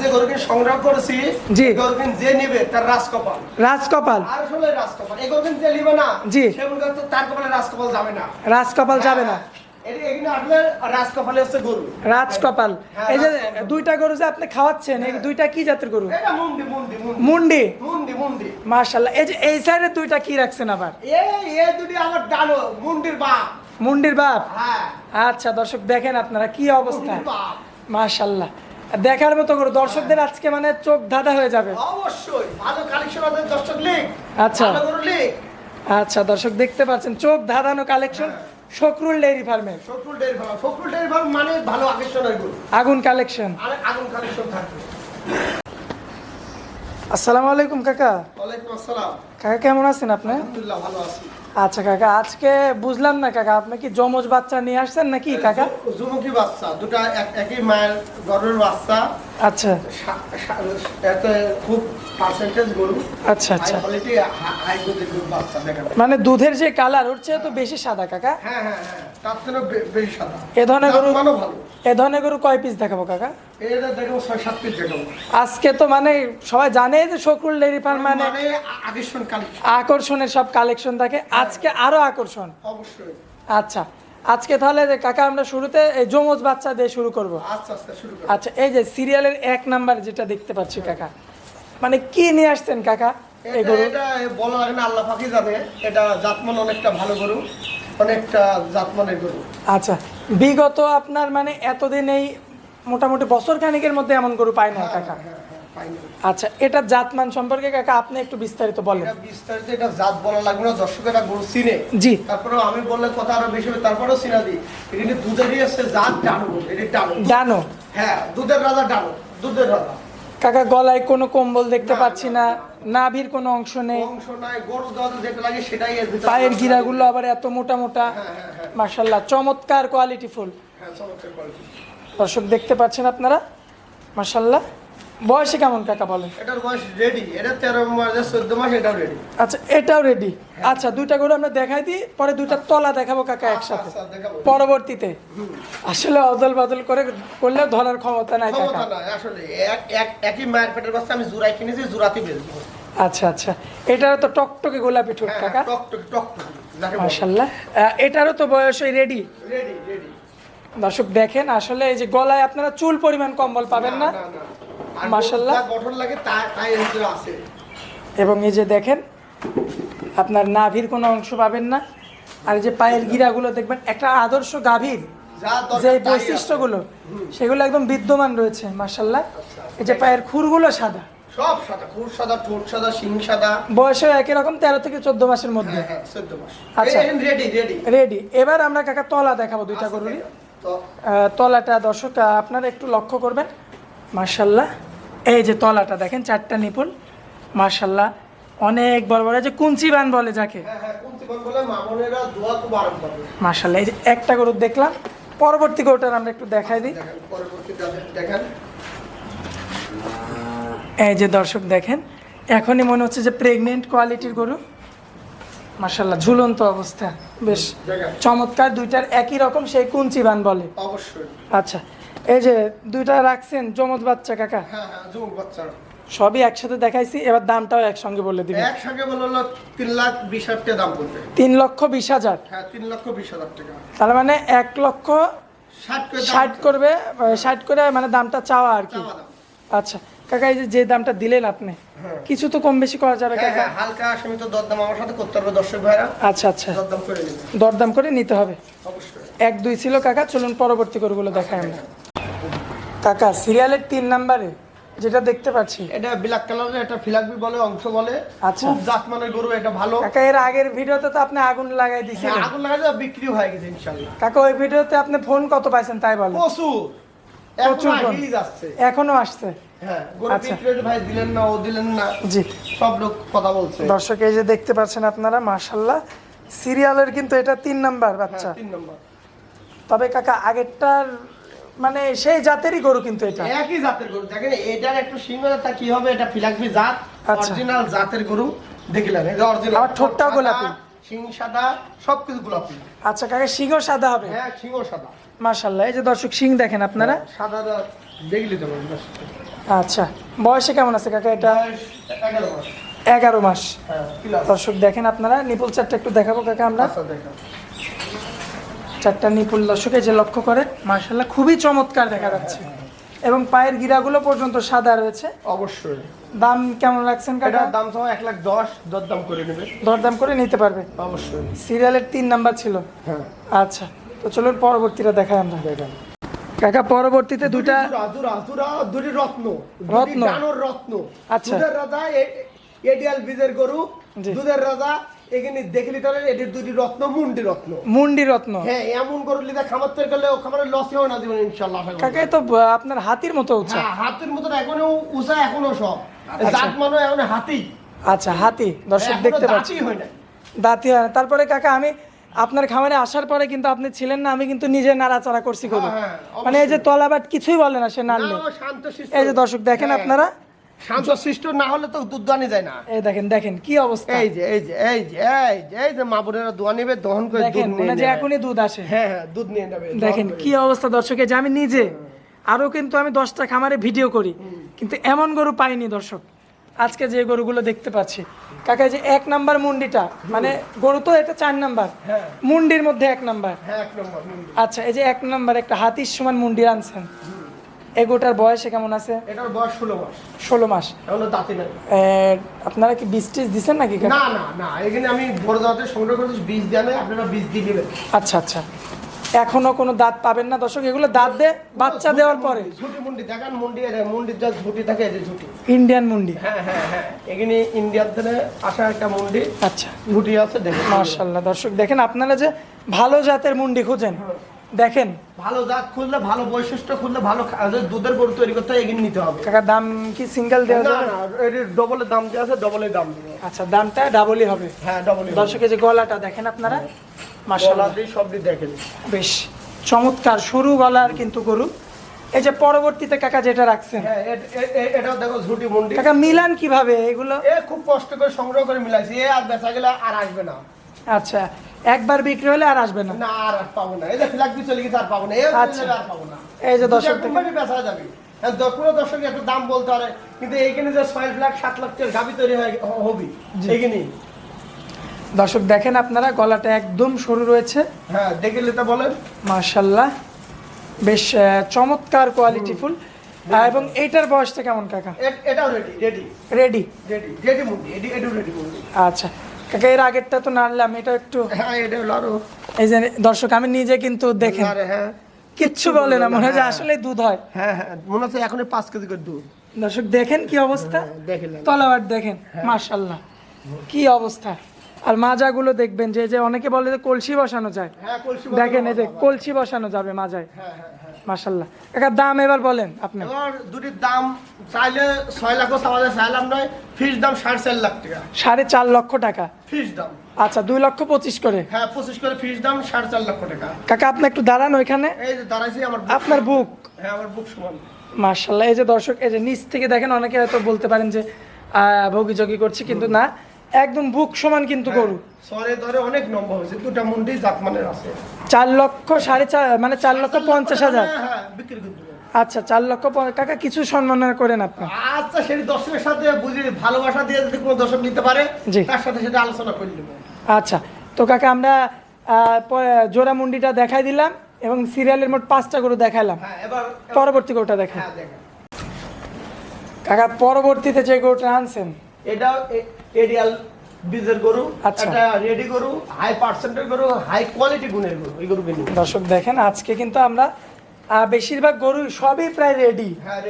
যে গরুকে সংগ্রহ করেছি জি। গরুকে যে নেবে তার রাজকপাল। রাজকপাল। আর আসলে রাজকপাল এই গরুকে যে নিবে না জি। সে মনে করতো তার কপালে রাজকপাল যাবে না। রাজকপাল যাবে না। হ্যাঁ, রাজকপালে হ্যাঁ, এই যে দুইটা গরু যে আপনি খাওয়াচ্ছেন এই দুইটা কি জাতের গরু? মুন্ডি এই যে এই সাইডে দুইটা কি রাখছেন আবার? মুন্ডির বাপ। হ্যাঁ। আচ্ছা দর্শক দেখেন আপনারা কি অবস্থা। মাশাল্লাহ দেখার মতো করে। দর্শকদের আজকে মানে চোখ ধাঁধা হয়ে যাবে। অবশ্যই ভালো কালেকশন আছে দর্শক আচ্ছা। আচ্ছা দর্শক দেখতে পাচ্ছেন চোখ ধাঁধানো কালেকশন শকরুল ডেইরি ফার্মের Fakrul dairy farm. Dairy farm মানে ভালো আকর্ষণের গরু আগুন কালেকশন আর আগুন কালেকশন থাকবে। আসসালামু আলাইকুম কাকা। ওয়ালাইকুম আসসালাম। কাকা কেমন আছেন আপনি? আলহামদুলিল্লাহ ভালো আছি। আচ্ছা কাকা আজকে বুঝলাম না কাকা আপনি কি জমজ বাচ্চা নিয়ে আসছেন নাকি কাকা? জুমুকি বাচ্চা দুটা এক- একই মায়ের গরুর বাচ্চা আচ্ছা। এতে খুব পার্সেন্টেজ গরু। আচ্ছা আচ্ছা। কোয়ালিটি হাই গরু বাচ্চা দেখা যায়। মানে দুধের যে কালার হচ্ছে তো বেশি সাদা কাকা? হ্যাঁ হ্যাঁ হ্যাঁ তার থেকে বেশি সাদা। এ ধরনের গরু ভালো এ ধরনের গরু কয় পিস দেখাবো কাকা? এটা দেখো ছয় সাত পিস দেখাবো। আজকে তো মানে সবাই জানে যে শকরুল ডেইরি ফার্ম মানে মানে আকর্ষণ কালেকশন আকর্ষণের সব কালেকশন থাকে। আজকে আরও আকর্ষণ। অবশ্যই। আচ্ছা। আজকে তাহলে যে কাকা আমরা শুরুতে এই যমজ বাচ্চা দিয়ে শুরু করব। শুরু করি। আচ্ছা এই যে সিরিয়ালের এক নাম্বার যেটা দেখতে পাচ্ছি কাকা মানে কি নিয়ে আসছেন কাকা এই এটা গরু? এটা বলা লাগে না আল্লাহ পাকি জানে। এটা জাতমান অনেকটা ভালো গরু অনেকটা জাতমানের গরু। আচ্ছা বিগত আপনার মানে এতদিন এই মোটামুটি বছর খানিকের মধ্যে এমন গরু পায় না কাকা। হ্যাঁ হ্যাঁ পাইনি আচ্ছা এটা জাতমান সম্পর্কে কাকা আপনি একটু বিস্তারিত বলেন। এটা বিস্তারিত এটা জাত বলা লাগবে না দর্শকেরা গরু চিনে। জি। তারপরে আমি বললে কথা আরও বেশি হবে তারপরেও চিনা দিই। এখানে দুধেরই আছে জাত ডানো এটি ডানো। ডানো? হ্যাঁ দুধের রাজা ডানো দুধের রাজা। কাকা গলায় কোনো কম্বল দেখতে পাচ্ছি না নাভির কোনো অংশ নেই। অংশ নাই গরু দাদা যেটা লাগে সেটাই পায়ের গিরাগুলো আবার এত মোটা মোটা। হ্যাঁ হ্যাঁ হ্যাঁ। মার্শাল্লাহ চমৎকার কোয়ালিটি ফুল। দর্শক দেখতে পাচ্ছেন আপনারা? মার্শাল্লাহ বয়সে কেমন কাকা বলেন এটার বয়স রেডি এটা তেরো মাস চোদ্দ মাস এটাও রেডি আচ্ছা এটাও রেডি আচ্ছা দুইটা গরু আমরা দেখাই দিই পরে দুইটা তলা দেখাবো কাকা একসাথে। আচ্ছা পরবর্তীতে। আসলে অদল বদল করে করলে ধরার ক্ষমতা নাই কাকা। ক্ষমতা নাই আসলে এক এক একই মায়ের পেটের বাচ্চা আমি জোড়াই কিনেছি জোড়াতে বেচবো আচ্ছা আচ্ছা। এটারও তো টকটকে গোলাপি ঠোঁট হ্যাঁ কাকা। টক টক টক যাকে বলে। মার্শাল্লাহ আহ, এটারও তো বয়স ওই রেডি রেডি রেডি দর্শক দেখেন আসলে এই যে গলায় আপনারা চুল পরিমাণ কম্বল পাবেন না। আর গঠন লাগে তাই আছে। এবং এই যে দেখেন আপনার নাভির কোনো অংশ পাবেন না। আর যে পায়ের গিরাগুলো দেখবেন একটা আদর্শ গাভীর যা। বৈশিষ্ট্যগুলো সেগুলো একদম বিদ্যমান রয়েছে মার্শাল্লাহ এই যে পায়ের খুরগুলো সাদা। সব সাদা খুর সাদা ঠোঁট সাদা শিং সাদা। বয়সে একই রকম তেরো থেকে চোদ্দ মাসের মধ্যে। হ্যাঁ হ্যাঁ আচ্ছা। রেডি রেডি রেডি এবার আমরা কাকা তলা দেখাবো দুইটা গরুরই। তো তলাটা দর্শক আপনারা একটু লক্ষ্য করবেন। মার্শাল্লাহ এই যে তলাটা দেখেন চারটা নিপুল মার্শাল্লাহ অনেক বড় বড় যে কুঞ্চি বান বলে যাকে। হ্যাঁ হ্যাঁ মার্শাল্লাহ এই যে একটা গরু দেখলাম পরবর্তী গরুটার আমরা একটু দেখাই দিই। এই যে দর্শক দেখেন এখনই মনে হচ্ছে যে প্রেগনেন্ট কোয়ালিটির গরু। মার্শাল্লাহ ঝুলন্ত অবস্থা বেশ চমৎকার দুইটার একই রকম সেই কুঞ্চি বান বলে। অবশ্যই। আচ্ছা এই যে দুইটা রাখছেন জমজ বাচ্চা কাকা? হ্যাঁ হ্যাঁ সবই একসাথে দেখাইছি এবার দামটাও একসঙ্গে বলে দিবেন একসঙ্গে বলল হলো তিন লাখ বিশ হাজার টাকা দাম পড়বে তিন লক্ষ বিশ হাজার? হ্যাঁ তিন লক্ষ বিশ হাজার টাকা। তার মানে এক লক্ষ ষাট করে দাম ষাট করবে ষাট করে মানে দামটা চাওয়া আর কি। আচ্ছা কাকা এই যে যে দামটা দিলেন আপনি হ্যাঁ। কিছু তো কম বেশি করা যাবে কাকা। হালকা সীমিত দরদাম আমার সাথে করতে পারবে দর্শক ভাইরা। আচ্ছা আচ্ছা। দরদাম করে নেবে দরদাম করে নিতে হবে। অবশ্যই। এক দুই ছিল কাকা চলুন পরবর্তী গরুগুলো দেখাই আমরা। কাকা সিরিয়ালের তিন নাম্বারে যেটা দেখতে পাচ্ছি। এটা ব্ল্যাক কালারের এটা ফিলাকবি বলে অংশ বলে। আচ্ছা। খুব জাতমানের গরু এটা ভালো। কাকা এর আগের ভিডিওতে তো আপনি আগুন লাগাই হ্যাঁ, দিয়েছিলেন আগুন লাগালে বিক্রি হয়ে গেছে ইনশাল্লাহ কাকা ওই ভিডিওতে আপনি ফোন কত পাইছেন তাই বলেন। প্রচুর। প্রচুর এখন ফোন। এখনও আসছে। হ্যাঁ গরু আচ্ছা। বিক্রি হয়েছে, ভাই দিলেন না ও দিলেন না জি। সব লোক কথা বলছে। দর্শক এই যে দেখতে পাচ্ছেন আপনারা মার্শাল্লাহ সিরিয়ালের কিন্তু এটা তিন নাম্বার বাচ্চা। হ্যাঁ, নম্বর। তবে কাকা আগেরটার মানে সেই জাতেরই গরু কিন্তু এটা। একই জাতের গরু। দেখেন এটার একটু সিংহতা কি হবে? এটা ফিলাকবি জাত আচ্ছা। অরিজিনাল জাতের গরু। দেখলেন এটা অরিজিনাল আবার ঠোঁটটাও গোলাপি। সিং সাদা সবকিছু গোলাপি। আচ্ছা কাকা সিংহ সাদা হবে? হ্যাঁ সিংহ সাদা। মার্শাল্লাহ এই যে দর্শক সিং দেখেন আপনারা। সাদা দেখলি তো আচ্ছা বয়সে কেমন আছে কাকা এটা? এগারো মাস। এগারো মাস। হ্যাঁ দর্শক দেখেন আপনারা নিপুল চারটা একটু দেখাবো কাকা আমরা। আচ্ছা চারটা নিপুল দর্শক যে লক্ষ্য করে মার্শাল্লাহ খুবই চমৎকার দেখা যাচ্ছে। এবং পায়ের গিরাগুলো পর্যন্ত সাদা রয়েছে। অবশ্যই। দাম কেমন রাখছেন কাকা? দাম তো এক লাখ দশ দর দাম করে নেবে। দরদাম করে নিতে পারবে? অবশ্যই। সিরিয়ালের তিন নাম্বার ছিল। হ্যাঁ। আচ্ছা তো চলুন পরবর্তীটা দেখাই আমরা। কাকা পরবর্তীতে দুইটা দুরা দুরা দুরা দুটি রত্ন। রত্ন। রত্ন। আচ্ছা। দুধের রাজা এডিয়াল বীজের গরু। দুধের রাজা এখানে দেখলি তাহলে এটির দুটি রত্ন মুন্ডি রত্ন। মুন্ডি রত্ন। হ্যাঁ এমন গরু লিদা খামার তৈরি করলে ও লস হবে না জীবন কাকা তো আপনার হাতির মতো উঁচা। হ্যাঁ হাতের মতন এখনও উষা এখনও সব। আচ্ছা। জাত মানে এখন হাতি। আচ্ছা হাতি দর্শক দেখতে পাচ্ছি। হয় দাঁতি হয় না। তারপরে কাকা আমি আপনার খামারে আসার পরে কিন্তু আপনি ছিলেন না আমি কিন্তু নিজে নাড়াচাড়া করছি হ্যাঁ, হ্যাঁ, মানে এই যে তলাবাট কিছুই বলে না সে নাড়লে। এই যে দর্শক দেখেন হ্যাঁ। আপনারা। শান্ত শিষ্ট না হলে তো দুধ দানি যায় না। এই দেখেন দেখেন কি অবস্থা। এই যে এই যে এই যে এই যে এই যে মা বোনেরা দোয়া নেবে দহন করে দুধ নিয়ে যে এখনই দুধ আসে। হ্যাঁ হ্যাঁ দুধ নিয়ে নেবে দেখেন কি অবস্থা যে আমি নিজে আরও কিন্তু আমি দশটা খামারে ভিডিও করি কিন্তু এমন গরু পাইনি দর্শক। আজকে যে গরুগুলো দেখতে পাচ্ছি। কাকা যে এক নাম্বার মুন্ডিটা মানে গরু তো এটা চার নাম্বার। হ্যাঁ। মুন্ডির মধ্যে এক নাম্বার। হ্যাঁ এক নম্বর আচ্ছা এই যে এক নাম্বার একটা হাতির সমান মুন্ডি আনছেন। এই গোটার বয়সে কেমন আছে? এটার বয়স ষোলো মাস। ষোলো মাস। এখনও দাঁতি নাই আপনারা কি বীজ টিজ দিচ্ছেন নাকি? না না না এখানে আমি বড় দাঁতের সংগ্রহ করেছি বীজ দেওয়া নেই আপনারা বীজ দিয়ে নেবেন আচ্ছা আচ্ছা। এখনও কোনো দাঁত পাবেন না দর্শক এগুলো দাঁত দে বাচ্চা দেওয়ার পরে। ঝুটি মুন্ডি দেখান মুন্ডি এর মুন্ডির যা ঝুটি থাকে এই যে ঝুটি। ইন্ডিয়ান মুন্ডি। হ্যাঁ হ্যাঁ হ্যাঁ এখানে ইন্ডিয়ান থেকে আসা একটা মুন্ডি আচ্ছা। ঝুটি আছে দেখেন। মার্শাল্লাহ দর্শক দেখেন আপনারা যে ভালো জাতের মুন্ডি খুঁজেন দেখেন। ভালো জাত খুঁজলে ভালো বৈশিষ্ট্য খুঁজলে ভালো দুধের গরু তৈরি করতে হয় এগিয়ে নিতে হবে। কাকা দাম কি সিঙ্গেল দেওয়া যাবে? না এর ডবলের দাম যে আছে ডবলের দাম আচ্ছা দামটা ডাবলই হবে। হ্যাঁ ডবলই দর্শকের যে গলাটা দেখেন আপনারা? মার্শাল্লাহ গলা দিয়ে সব দিয়ে দেখেন। বেশ চমৎকার সরু গলার কিন্তু গরু। এই যে পরবর্তীতে কাকা যেটা রাখছেন। হ্যাঁ এটাও দেখো ঝুটি মুন্ডি। কাকা মিলান কীভাবে এগুলো? এ খুব কষ্ট করে সংগ্রহ করে মিলাইছি এ আর বেচা গেলে আর আসবে না। আচ্ছা একবার বিক্রি হলে আর আসবে না। না আর পাবো না। এই যে চলে গেছে আর পাবো না। এ আচ্ছা। আর পাবো না। এই যে দর্শক চার কোম্পানি বেচা যাবে। হ্যাঁ, কোনো দর্শক এত দাম বলতে পারে। কিন্তু এইখানে যে ছয় লাখ সাত লাখ টাকার গাবি তৈরি হয় হবি। এইখানে। দর্শক দেখেন আপনারা গলাটা একদম সরু রয়েছে। হ্যাঁ দেখে নিতে বলেন। মার্শাল্লাহ বেশ চমৎকার কোয়ালিটিফুল এবং এইটার বয়সটা কেমন কাকা? এটাও ready ready ready ready ready edu ready আচ্ছা। কাকা এর আগেরটা তো নাড়লাম এটা একটু হ্যাঁ এটা এই যে দর্শক আমি নিজে কিন্তু দেখেন। আরে হ্যাঁ। কিচ্ছু বলে না মনে হয় যে আসলে দুধ হয়। হ্যাঁ হ্যাঁ মনে হচ্ছে এখনই পাঁচ কেজি করে দুধ। দর্শক দেখেন কি অবস্থা? দেখেন তলাবার দেখেন মার্শাল্লাহ কি অবস্থা? আর মাজাগুলো দেখবেন যে যে অনেকে বলে যে কলসি বসানো যায়। হ্যাঁ দেখেন এই যে কলসি বসানো যাবে মাজায়। হ্যাঁ হ্যাঁ কাকা দাম এবার বলেন আপনি। দুটির দাম চাইলে ছয় চাওয়া চাইলাম নয় ফিস দাম সাড়ে চার লাখ টাকা। সাড়ে চার লক্ষ টাকা। ফিস দাম। আচ্ছা দুই লক্ষ পঁচিশ করে। হ্যাঁ পঁচিশ করে ফিস দাম সাড়ে চার লক্ষ টাকা। কাকা আপনি একটু দাঁড়ান ওইখানে। এই যে দাঁড়াইছি আমার আপনার বুক হ্যাঁ আমার বুক সমান। মার্শাল্লাহ এই যে দর্শক এই যে নিচ থেকে দেখেন অনেকে হয়তো বলতে পারেন যে ভোগি যোগি করছি কিন্তু না। একদম বুক সমান কিন্তু গরু। সরে ধরে অনেক নম্বর হয়েছে। দুটা মুন্ডি জাতমানের আছে। চার লক্ষ সাড়ে চার মানে চার লক্ষ পঞ্চাশ হাজার। হ্যাঁ হ্যাঁ বিক্রি আচ্ছা চার লক্ষ কাকা কিছু সম্মাননা করেন আপনি। আচ্ছা সেই দর্শকের সাথে বুঝি ভালোবাসা দিয়ে যদি কোনো দর্শক নিতে পারে জি। তার সাথে সেটা আলোচনা করে নেব। আচ্ছা তো কাকা আমরা জোড়া মুন্ডিটা দেখাই দিলাম এবং সিরিয়ালের মোট পাঁচটা গরু দেখাইলাম হ্যাঁ পরবর্তী গরুটা হ্যাঁ কাকা পরবর্তীতে যে গরুটা আনছেন। এটা এরিয়াল বীজের গরু আচ্ছা। একটা রেডি গরু হাই পার্সেন্টের গরু হাই কোয়ালিটি গুণের গরু এই গরু কিনি দর্শক দেখেন আজকে কিন্তু আমরা বেশিরভাগ গরু সবই প্রায় রেডি হ্যাঁ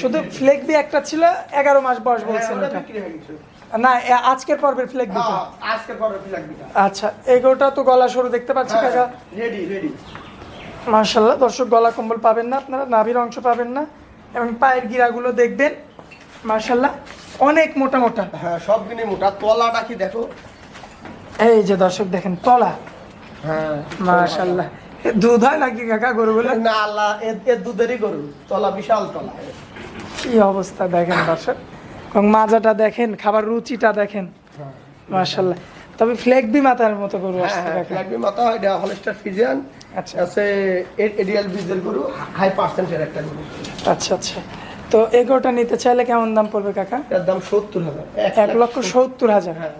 শুধু ফ্লেক বি একটা ছিল এগারো মাস বয়স বলছেন হয়ে গেছে। না আজকের পর্বের ফ্লেক বিটা হ্যাঁ, আজকে পরে ফিলাক বিটা আচ্ছা এই গরুটা তো গলা সরু দেখতে পাচ্ছি কাকা। রেডি রেডি মার্শাল্লাহ দর্শক গলা কম্বল পাবেন না আপনারা নাভির অংশ পাবেন না। এবং পায়ের গিরাগুলো দেখবেন মার্শাল্লাহ অনেক মোটা মোটা। হ্যাঁ সব দিনই মোটা। তলাটা কি দেখো? এই যে দর্শক দেখেন তলা। হ্যাঁ মার্শাল্লাহ দুধ হয় নাকি কাকা গরুগুলো না আল্লাহ এর দুধেরই গরু। তলা বিশাল তলা। কি অবস্থা দেখেন দর্শক। এবং মাজাটা দেখেন খাবার রুচিটা দেখেন। মার্শাল্লাহ তবে ফ্লেক বি মাথার মতো গরু হ্যাঁ আসছে হ্যাঁ কাকা। ফ্ল্যাগবি মাথা হয় এটা হলস্টার ফিজিয়ান। আচ্ছা। আছে এরিয়াল বীজের গরু হাই পার্সেন্টের একটা গরু। আচ্ছা আচ্ছা। তো এই গরুটা নিতে চাইলে কেমন দাম পড়বে কাকা? এর দাম সত্তর হাজার। এক লক্ষ সত্তর। হাজার। হ্যাঁ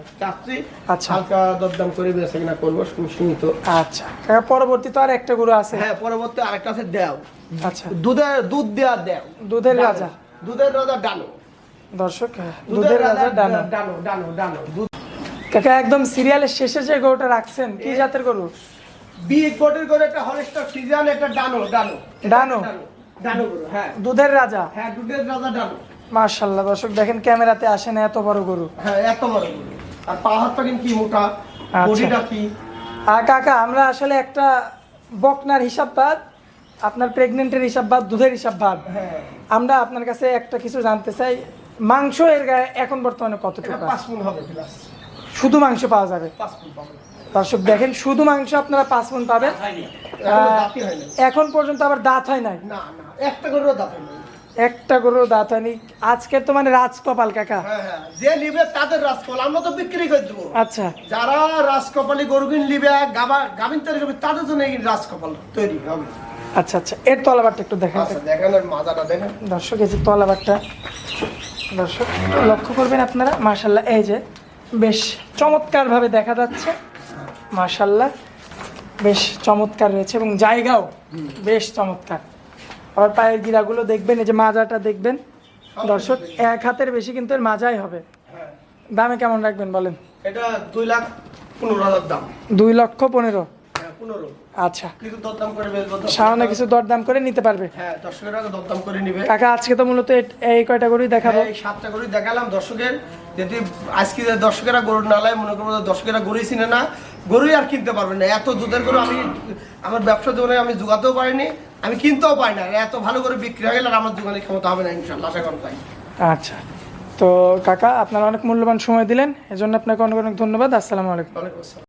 আচ্ছা। হালকা দরদাম করে বেছে কিনা করব সীমিত। আচ্ছা। কাকা পরবর্তী তো আর একটা গরু আছে। হ্যাঁ পরবর্তী আরেকটা আছে দেও। আচ্ছা। দুধের দুধ দেওয়া দেও। দুধের রাজা। দুধের রাজা ডানো। দর্শক হ্যাঁ, দুধের রাজা ডানা। ডানো ডানো ডানো দুধ কাকা একদম সিরিয়ালের শেষে যে গরুটা রাখছেন কি জাতের গরু? বিগ বডির করে একটা হলস্টার একটা ডানো। ডানো। ডানো? ডানো গরু হ্যাঁ। দুধের রাজা। হ্যাঁ দুধের রাজা ডানো মার্শাল্লাহ দর্শক দেখেন ক্যামেরাতে আসে না এত বড় গরু। হ্যাঁ এত বড় গরু। আর পাহাড়টা কিন্তু কি মোটা? আচ্ছা। বডিটা কি? আর কাকা আমরা আসলে একটা বকনার হিসাব বাদ আপনার প্রেগনেন্টের হিসাব বাদ দুধের হিসাব বাদ। হ্যাঁ। আমরা আপনার কাছে একটা কিছু জানতে চাই মাংস এর গায়ে এখন বর্তমানে মন হবে প্লাস শুধু মাংস পাওয়া যাবে? দর্শক দেখেন শুধু মাংস আপনারা পাঁচ মন পাবেন। এখনও হয় পর্যন্ত আবার দাঁত হয় নাই? না। একটা গরুর দাঁত নাই। একটা গরু দাঁত হয়নি। আজকে তো মানে রাজকপাল কাকা। হ্যাঁ হ্যাঁ যে নিবে তাদের রাজকপাল আমরা তো বিক্রি করে দেবো। আচ্ছা। যারা রাজকপালি গরু কিন নিবে গাবা গাভিন তৈরি করবে তাদের জন্য এই রাজকপাল তৈরি হবে। আচ্ছা আচ্ছা এর তলাবারটা একটু দেখেন। আচ্ছা দেখেন মাজাটা দেখেন। দর্শক এই যে তলাবারটা। দর্শক লক্ষ্য করবেন আপনারা মার্শাল্লাহ এই যে বেশ চমৎকারভাবে দেখা যাচ্ছে। মার্শাল্লাহ বেশ চমৎকার রয়েছে এবং জায়গাও বেশ চমৎকার। আবার পায়ের গিরাগুলো দেখবেন এই যে মাজাটা দেখবেন দর্শক এক হাতের বেশি কিন্তু এর মাজাই হবে। হ্যাঁ। দামে কেমন রাখবেন বলেন? এটা দুই লাখ পনেরো হাজার দাম। দুই লক্ষ পনেরো? হ্যাঁ আচ্ছা। কিছু দরদাম করে কিছু দরদাম নিতে পারবে? হ্যাঁ দরদাম করে নিবে। কাকা আজকে তো মূলত এই কয়টা দেখাবো? হ্যাঁ, সাতটা দেখালাম। দর্শকের যদি আজকে দর্শকেরা গরু না লাই মনে করব যে দর্শকেরা গরুই চিনে না গরুই আর কিনতে পারবে না। এত দুধের গরু আমি আমার ব্যবসা জীবনে আমি জোগাতেও পারিনি। আমি কিনতেও পাই না। এত ভালো করে বিক্রি হয়ে গেলে আমার দোকানে ক্ষমতা হবে না ইনশাল্লাহ আশা পাই তাই। আচ্ছা। তো কাকা আপনারা অনেক মূল্যবান সময় দিলেন এজন্য আপনাকে অনেক অনেক ধন্যবাদ। আসসালামু আলাইকুম। ওয়ালাইকুম আসসালাম।